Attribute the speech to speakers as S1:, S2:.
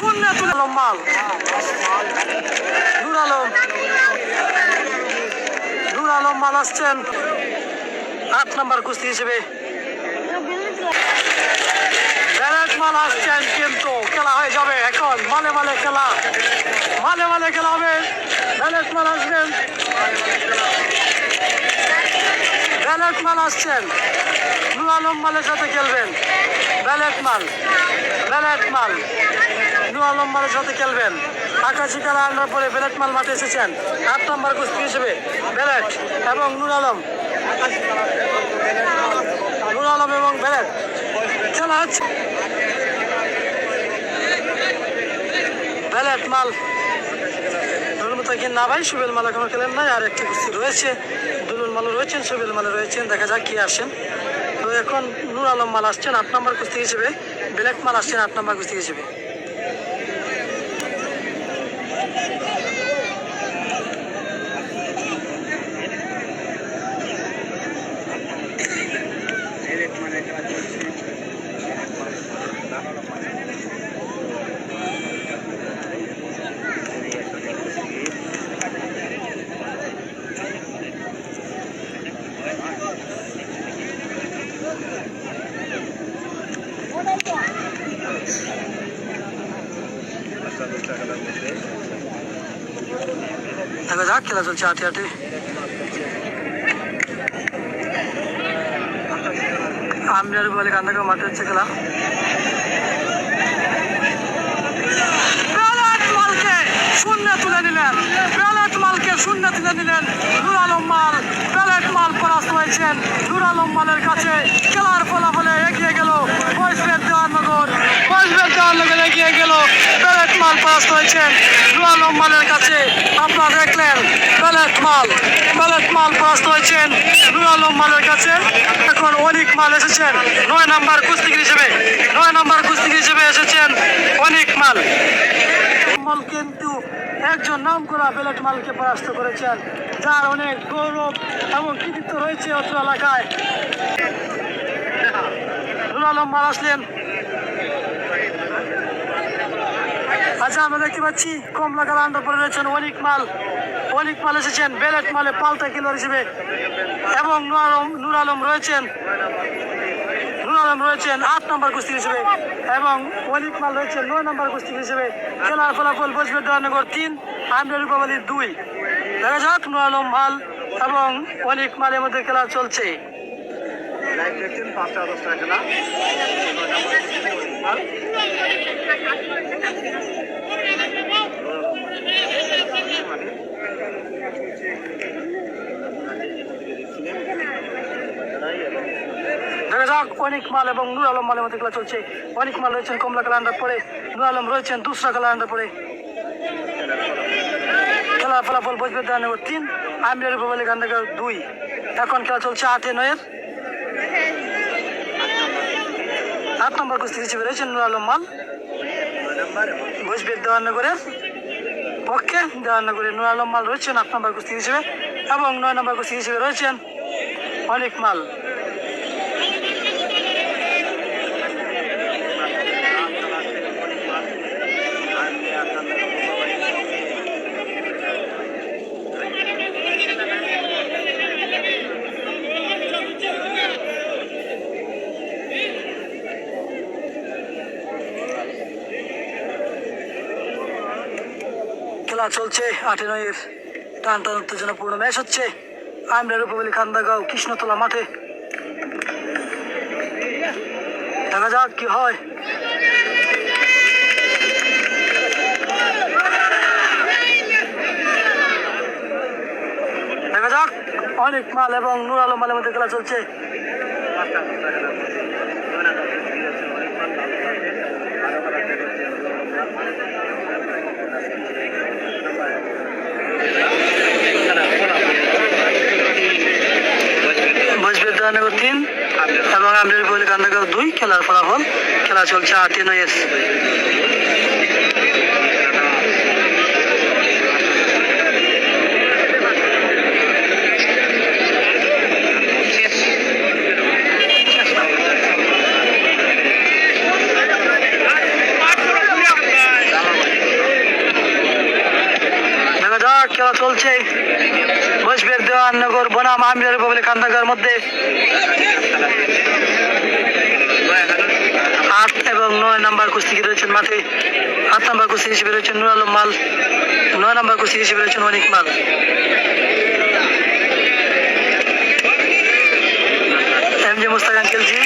S1: শূন্য তুলে আলম মাল। নূর আলম নূর আসছেন। আট নাম্বার কুস্তি হিসেবে। ব্যারেক মাল আসছেন কিন্তু খেলা হয়ে যাবে এখন। মালে মালে খেলা। মালে মালে খেলা হবে। ব্যালেট মাল আসবেন। ব্যালেট মাল আসছেন। নূর মালের সাথে খেলবেন। ব্যালেট মাল। ব্যালেট মাল নূর আলম মালের সাথে খেলবেন। আকাশি খেলা আনার পরে ব্যালেট মাল মাঠে এসেছেন। আট নম্বর কুস্তি হিসেবে ব্যালেট এবং নূর আলম। নূর আলম এবং ব্যালেট। খেলা হচ্ছে। ব্যালেট মাল। মুতাকিন না ভাই, সুবেল মাল এখনও খেলেন নাই। আর একটি কুস্তি রয়েছে। দুলুল মালও রয়েছেন, সুবেল মালও রয়েছেন। দেখা যাক কি আসেন। এখন নূর আলম মাল আসছেন, আট নাম্বার কুস্তি হিসেবে। ব্ল্যাক মাল আসছেন, আট নম্বর কুস্তি হিসেবে। দেখা যাক খেলা চলছে আটে আটে আমির বলে কান্দাকে মাঠে হচ্ছে খেলা শূন্য তুলে নিলেন বেলাট মালকে শূন্য তুলে নিলেন নুর আলম মাল বেলাট মাল পরাস্ত হয়েছেন নুর আলম মালের কাছে খেলার ফলাফলে এগিয়ে গেল বয়সবের দেওয়ানগর বয়সবের দেওয়ানগর এগিয়ে গেল মাল পরাস্ত হয়েছেন নুর আলম মালের কাছে আপনারা দেখলেন বেলাট মাল। বেলাট মাল পরাস্ত হয়েছেন আলম মালের কাছে। এখন অনিক মাল এসেছেন নয় নাম্বার কুস্তিগির হিসেবে। নয় নাম্বার কুস্তিগির হিসেবে এসেছেন অনিক মাল। মাল কিন্তু একজন নাম করা বেলেট মালকে পরাস্ত করেছেন, যার অনেক গৌরব এবং কৃতিত্ব রয়েছে অত্র এলাকায়। নুর মাল আসলেন। আচ্ছা আমরা দেখতে পাচ্ছি কমলা কালা আন্ডার পরে রয়েছেন অনিক মাল। অনিক মাল এসেছেন বেলেট মালে পাল্টা কিলার হিসেবে। এবং নুর আলম নুর আলম রয়েছেন নুর আলম রয়েছেন আট নম্বর কুস্তি হিসেবে। এবং অনিক মাল রয়েছেন নয় নম্বর কুস্তি হিসেবে। খেলার ফলাফল বসবে দেওয়ানগর তিন আমরা রূপাবলী দুই। দেখা যাক নুর আলম মাল এবং অনিক মালের মধ্যে খেলা চলছে।
S2: লাইভ দেখছেন পাঁচটা দশটা খেলা
S1: যাক অনিক মাল এবং নুর আলম মালের মধ্যে খেলা চলছে। অনিক মাল রয়েছেন, কমলা কালা আন্ডার পরে। নুর আলম রয়েছেন, দুসরা কালা আন্ডার পরে। খেলার ফলাফল বসবে দেওয়ানগর তিন আমির রূপাবলী গান্ধাগর দুই। এখন খেলা চলছে আটে নয়ের। আট নম্বর কুস্তি হিসেবে রয়েছেন নুর আলম মাল। বসবে দেওয়ানগরের পক্ষে। দেওয়ানগরের নুর আলম মাল রয়েছেন, আট নম্বর কুস্তি হিসেবে এবং নয় নম্বর কুস্তি হিসেবে রয়েছেন অনেক মাল। খেলা চলছে। আটে নয়ের টান টান উত্তেজনাপূর্ণ ম্যাচ হচ্ছে। আমরা রূপবলী খান্দাগাঁও কৃষ্ণতলা মাঠে। দেখা যাক কি হয়। দেখা যাক। অনেক মাল এবং নুর আলম মালের মধ্যে খেলা চলছে। রাননগর তিন এবং আমরির কোহলি রাননগর দুই, খেলার ফলাফল, খেলা চলছে আর তিন এস খেলা চলছে। বৈশবের বনাম আমির রিপাবলিক খান্দাগার মধ্যে আট এবং নয় নাম্বার কুস্তিকে রয়েছেন মাঠে? আট নাম্বার কুস্তি হিসেবে রয়েছেন নুর আলম মাল, নয় নাম্বার কুস্তি হিসেবে রয়েছেন Anik Mal. M J Mustaq uncle ji.